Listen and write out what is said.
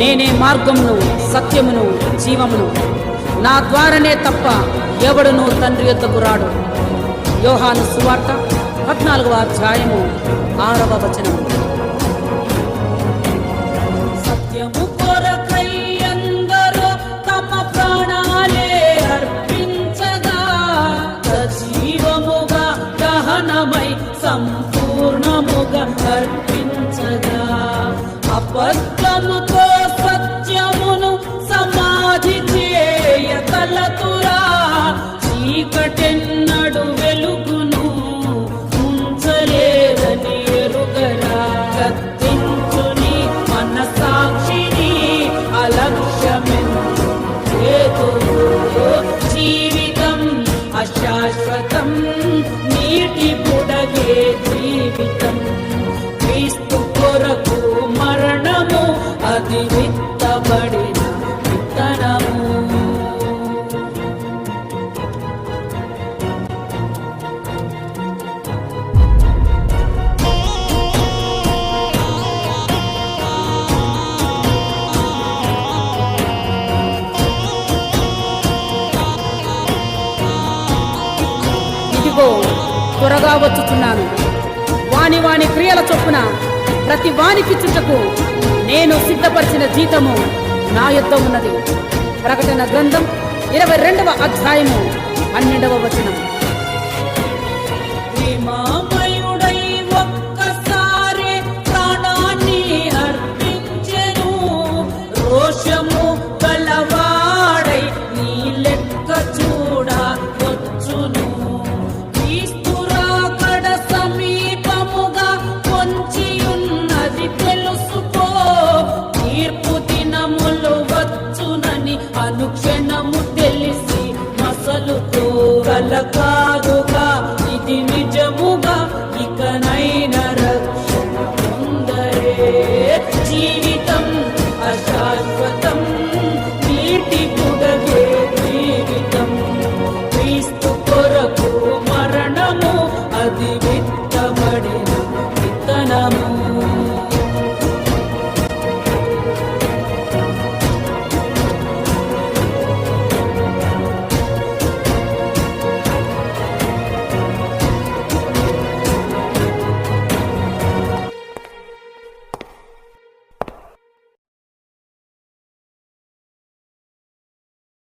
నేనే మార్గమును సత్యమును జీవమును. నా ద్వారానే తప్ప ఎవడును తండ్రి యొద్దకు రాడు. యోహాను సువార్త పద్నాలుగవ అధ్యాయము ఆరవ వచనము. సత్యము కొరకై అందరూ తమ ప్రాణాలే అర్పించగా సజీవముగా దహనమై సంపూర్ణముగా ఇదిగో త్వరగా వచ్చుచున్నాను. వాని వాని క్రియల చొప్పున ప్రతి వానికి చుట్టకు నేను సిద్ధపరిచిన జీతము నా యొద్ద ఉన్నది. ప్రకటన గ్రంథం ఇరవై రెండవ అధ్యాయము. కాదుగా ఇది నిజముగా ఇకనై